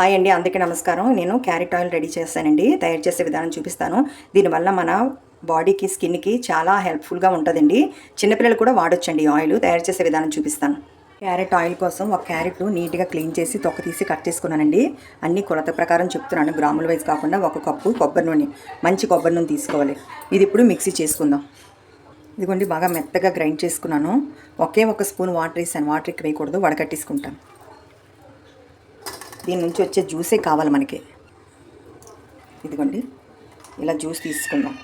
Hi అండి అందుకే నమస్కారం. నేను క్యారెట్ ఆయిల్ రెడీ చేస్తానండి. తయారు చేసే విధానం చూపిస్తాను. దీనివల్ల మన బాడీకి స్కిన్కి చాలా హెల్ప్ఫుల్గా ఉంటుందండి. చిన్నపిల్లలు కూడా వాడొచ్చండి ఈ ఆయిల్. తయారు చేసే విధానం చూపిస్తాను. క్యారెట్ ఆయిల్ కోసం ఒక క్యారెట్ నీట్గా క్లీన్ చేసి తొక్క తీసి కట్ చేసుకున్నానండి. అన్ని కొలత ప్రకారం చెప్తున్నాను. గ్రాముల వైజ్ కాకుండా ఒక కప్పు కొబ్బరి నూనె మంచి కొబ్బరి నూనె తీసుకోవాలి. ఇది ఇప్పుడు మిక్సీ చేసుకుందాం. ఇదిగోండి బాగా మెత్తగా గ్రైండ్ చేసుకున్నాను. ఒకే ఒక స్పూన్ వాటర్ వేసాను. వాటర్ ఎక్కువ వేయకూడదు. వడకట్టేసుకుంటాను. దీని నుంచి వచ్చే జ్యూసే కావాలి మనకి. ఇదిగోండి. ఇలా జ్యూస్ తీసుకుందాం.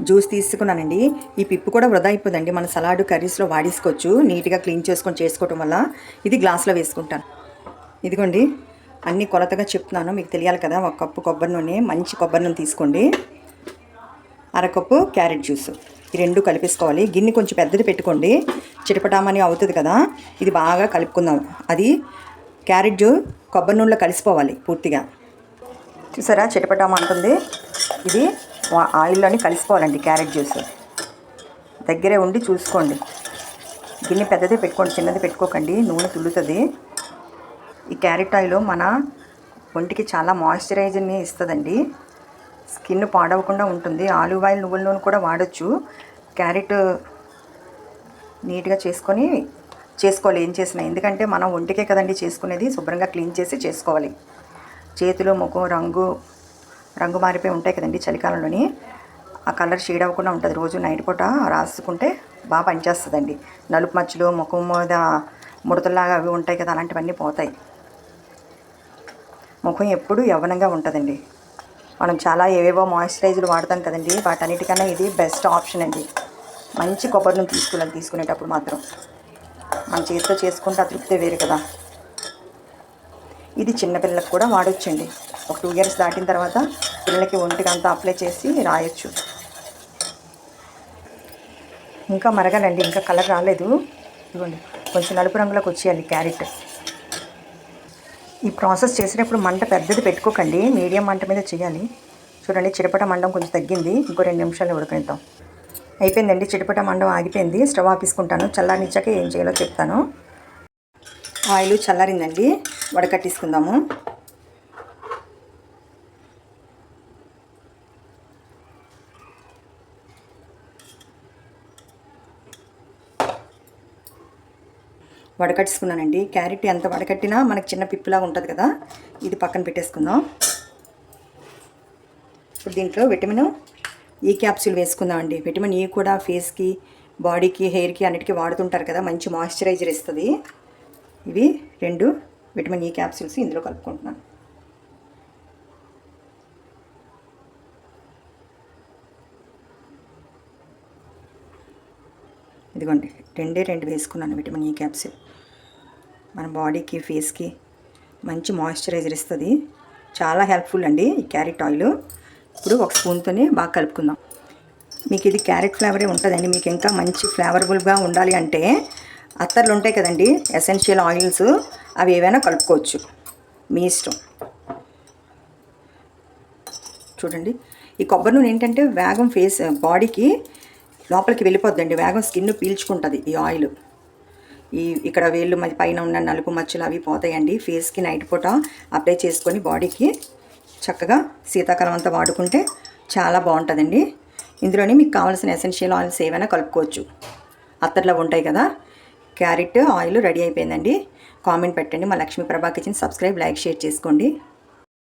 జ్యూస్ తీసుకున్నానండి. ఈ పిప్పు కూడా వృధా అయిపోదండి. మన సలాడ్ కర్రీస్లో వాడేసుకోవచ్చు. నీట్గా క్లీన్ చేసుకొని చేసుకోవటం వల్ల ఇది గ్లాస్లో వేసుకుంటాను. ఇదిగోండి. అన్నీ కొలతగా చెప్తున్నాను. మీకు తెలియాలి కదా ఒక కప్పు కొబ్బరి నూనె మంచి కొబ్బరి నూనె తీసుకోండి. అరకప్పు క్యారెట్ జ్యూస్. ఈ రెండు కలిపేసుకోవాలి. గిన్నె కొంచెం పెద్దది పెట్టుకోండి. చిటపటామని అవుతుంది కదా ఇది బాగా కలుపుకుందాం. అది క్యారెట్ జ్యూ కొబ్బరి నూనెలో కలిసిపోవాలి పూర్తిగా. చూసారా? చిటపటం అంటుంది. ఇది వా- ఆయిల్లోని కలిసిపోవాలండి క్యారెట్ జ్యూస్. దగ్గరే ఉండి చూసుకోండి. గిన్నె పెద్దది పెట్టుకోండి చిన్నది పెట్టుకోకండి నూనె తుల్లుతుంది ఈ క్యారెట్ ఆయిల్ మన ఒంటికి చాలా మాయిశ్చరైజర్ని ఇస్తుందండి. స్కిన్ పాడవకుండా ఉంటుంది. ఆలివ్ ఆయిల్ నువ్వుల నూనె కూడా వాడచ్చు. క్యారెట్ నీట్గా చేసుకొని చేసుకోవాలి ఏం చేసినా. ఎందుకంటే మనం ఒంటికే కదండి చేసుకునేది శుభ్రంగా క్లీన్ చేసి చేసుకోవాలి. చేతులు ముఖం రంగు రంగు మారిపోయి ఉంటాయి కదండి చలికాలంలోని. ఆ కలర్ షేడ్ అవ్వకుండా ఉంటుంది. రోజు నైట్ పూట రాసుకుంటే బాగా పనిచేస్తుందండి. నలుపు మచ్చలు ముఖం మీద ముడతలాగా అవి ఉంటాయి కదా అలాంటివన్నీ పోతాయి. ముఖం ఎప్పుడు యవ్వనంగా ఉంటుందండి. మనం చాలా ఏవేవో మాయిశ్చరైజర్లు వాడతాం కదండి వాటన్నిటికన్నా ఇది బెస్ట్ ఆప్షన్ అండి. మంచి కొబ్బరి నూనె తీసుకున్నాను తీసుకునేటప్పుడు మాత్రం. మన చేతితో చేసుకుంటే ఆ తృప్తి వేరు కదా. ఇది చిన్నపిల్లలకు కూడా వాడొచ్చండి. ఒక టూ ఇయర్స్ దాటిన తర్వాత పిల్లలకి ఒంటికి అంతా అప్లై చేసి రాయొచ్చు. ఇంకా మరగాలండి ఇంకా కలర్ రాలేదు. ఇదిగోండి కొంచెం నలుపు రంగులోకి వచ్చేయాలి క్యారెట్. ఈ ప్రాసెస్ చేసేటప్పుడు మంట పెద్దది పెట్టుకోకండి మీడియం మంట మీద చేయాలి. చూడండి చిరపట మండం కొంచెం తగ్గింది. ఇంకో రెండు నిమిషాలు ఉడకనిద్దాం. అయిపోయిందండి. చిటపట మండం ఆగిపోయింది. స్టవ్ ఆపేసుకుంటాను. చల్లారించాక ఏం చేయాలో చెప్తాను. ఆయిల్ చల్లారిందండి. వడకట్టేసుకుందాము వడకట్టుకున్నానండి క్యారెట్ ఎంత వడకట్టినా మనకి చిన్న పిప్పులాగా ఉంటుంది కదా. ఇది పక్కన పెట్టేసుకుందాం. ఇప్పుడు దీంట్లో విటమిన్ ఈ క్యాప్సూల్ వేసుకుందామండి? విటమిన్ ఈ కూడా ఫేస్కి బాడీకి హెయిర్కి అన్నిటికీ వాడుతుంటారు కదా మంచి మాయిశ్చరైజర్ ఇస్తుంది. ఇవి రెండు విటమిన్ ఈ క్యాప్సూల్స్ ఇందులో కలుపుకుంటున్నాను. ఇదిగోండి రెండే రెండు వేసుకున్నాను విటమిన్ ఈ క్యాప్సూల్ మన బాడీకి ఫేస్కి మంచి మాయిశ్చరైజర్ ఇస్తుంది. చాలా హెల్ప్ఫుల్ అండి ఈ క్యారెట్ ఆయిల్ ఇప్పుడు ఒక స్పూన్తోనే బాగా కలుపుకుందాం. మీకు ఇది క్యారెట్ ఫ్లేవరే ఉంటుందండి. మీకు ఇంకా మంచి ఫ్లేవర్బుల్గా ఉండాలి అంటే అత్తర్లు ఉంటాయి కదండి ఎసెన్షియల్ ఆయిల్స్ అవి ఏవైనా కలుపుకోవచ్చు. మీ ఇష్టం. చూడండి. ఈ కొబ్బరి నూనె ఏంటంటే వేగం ఫేస్ బాడీకి లోపలికి వెళ్ళిపోద్దండి. వేగం స్కిన్ పీల్చుకుంటుంది ఈ ఆయిల్. ఈ ఇక్కడ వేళ్ళు మ- పైన ఉన్న నలుపు మచ్చలు అవి పోతాయండి. ఫేస్కి నైట్ పూట అప్లై చేసుకొని బాడీకి చక్కగా శీతాకాలం అంతా వాడుకుంటే చాలా బాగుంటుందండి. ఇందులోని మీకు కావాల్సిన ఎసెన్షియల్ ఆయిల్స్ ఏమైనా కలుపుకోవచ్చు. అత్తట్లో ఉంటాయి కదా క్యారెట్ ఆయిల్ రెడీ అయిపోయిందండి. కామెంట్ పెట్టండి. మా లక్ష్మీ ప్రభా కిచెన్ సబ్స్క్రైబ్ లైక్ షేర్ చేసుకోండి.